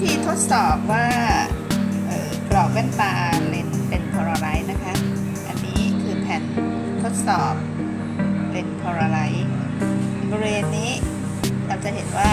ธีทดสอบว่ากรอบแว่นตาเลนเป็นพอลาไรต์นะคะ อันนี้คือแผ่นทดสอบเลนพอโลาไรต์บริเวณนี้เราจะเห็นว่า